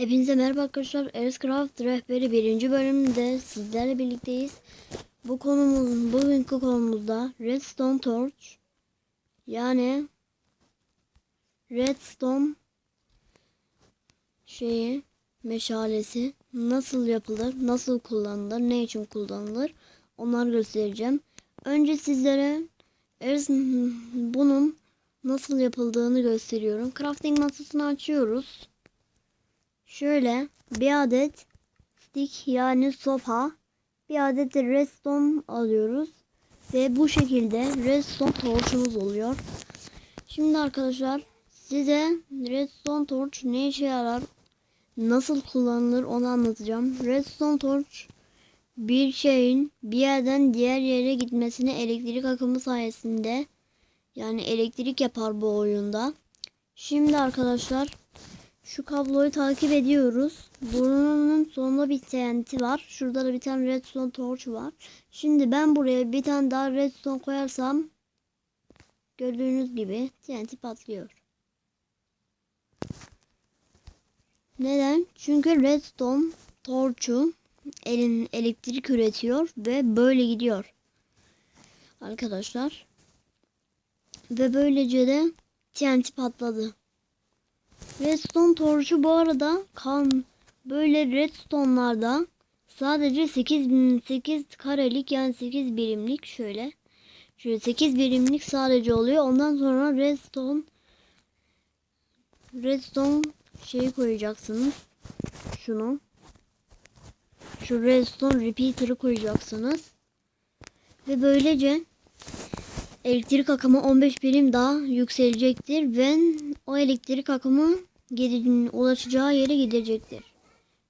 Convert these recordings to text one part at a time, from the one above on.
Hepinize merhaba arkadaşlar. Aircraft rehberi birinci bölümünde sizlerle birlikteyiz. Bu konumuz, bugünkü konumuzda Redstone Torch yani Redstone şeyi meşalesi nasıl yapılır, nasıl kullanılır, ne için kullanılır onları göstereceğim. Önce sizlere bunun nasıl yapıldığını gösteriyorum. Crafting masasını açıyoruz. Şöyle bir adet stick yani sopa bir adet de redstone alıyoruz. Ve bu şekilde redstone torchumuz oluyor. Şimdi arkadaşlar size redstone torch ne işe yarar nasıl kullanılır onu anlatacağım. Redstone torch bir şeyin bir yerden diğer yere gitmesine elektrik akımı sayesinde yani elektrik yapar bu oyunda. Şimdi arkadaşlar şu kabloyu takip ediyoruz. Bunun sonunda bir TNT var. Şurada da bir tane redstone torch var. Şimdi ben buraya bir tane daha redstone koyarsam gördüğünüz gibi TNT patlıyor. Neden? Çünkü redstone torch'u elin elektrik üretiyor ve böyle gidiyor. Arkadaşlar. Ve böylece de TNT patladı. Redstone torchu bu arada kan böyle redstone'larda sadece 8 8 karelik yani 8 birimlik şöyle şöyle 8 birimlik sadece oluyor. Ondan sonra redstone redstone şeyi koyacaksınız. Şunu. Şu redstone repeater'ı koyacaksınız. Ve böylece elektrik akımı 15 birim daha yükselecektir ve o elektrik akımı ulaşacağı yere gidecektir.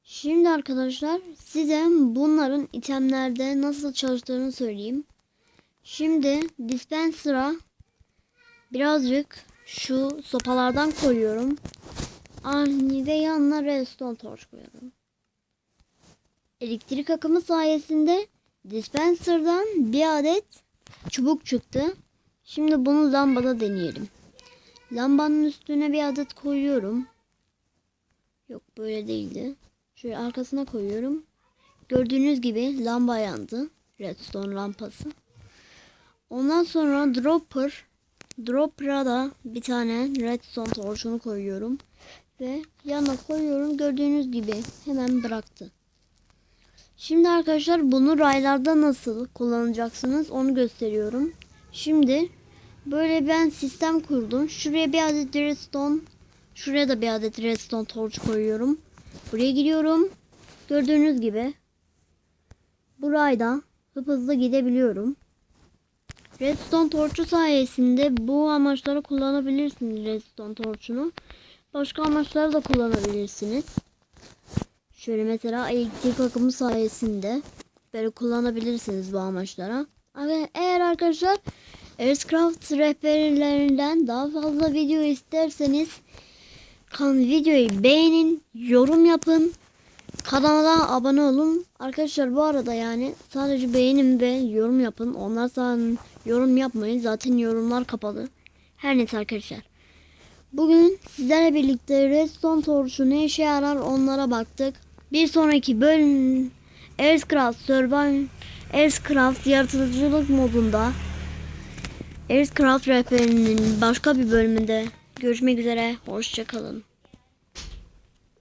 Şimdi arkadaşlar size bunların itemlerde nasıl çalıştığını söyleyeyim. Şimdi dispenser'a birazcık şu sopalardan koyuyorum. Ani ve yanına redstone torch koyuyorum. Elektrik akımı sayesinde dispenser'dan bir adet çubuk çıktı. Şimdi bunu lambada deneyelim. Lambanın üstüne bir adet koyuyorum. Yok böyle değildi. Şöyle arkasına koyuyorum. Gördüğünüz gibi lamba yandı. Redstone lampası. Ondan sonra dropper. Dropper'a da bir tane redstone torch'unu koyuyorum. Ve yana koyuyorum. Gördüğünüz gibi hemen bıraktı. Şimdi arkadaşlar bunu raylarda nasıl kullanacaksınız onu gösteriyorum. Şimdi böyle ben sistem kurdum. Şuraya bir adet redstone, şuraya da bir adet redstone torch koyuyorum. Buraya giriyorum. Gördüğünüz gibi bu rayda hıp hızlı gidebiliyorum. Redstone torchu sayesinde bu amaçlara kullanabilirsiniz redstone torchunu. Başka amaçlara da kullanabilirsiniz. Şöyle mesela elektrik akımı sayesinde böyle kullanabilirsiniz bu amaçlara. Ama eğer arkadaşlar Aircraft rehberlerinden daha fazla video isterseniz kan videoyu beğenin, yorum yapın. Kanala abone olun. Arkadaşlar bu arada yani sadece beğenin ve yorum yapın. Onlar zaten yorum yapmayın. Zaten yorumlar kapalı. Her neyse arkadaşlar. Bugün sizlerle birlikte Redstone Torch'u ne işe yarar onlara baktık. Bir sonraki bölüm Aircraft Survival Aircraft yaratıcılık modunda Aircraft rehberinin başka bir bölümünde görüşmek üzere. Hoşçakalın.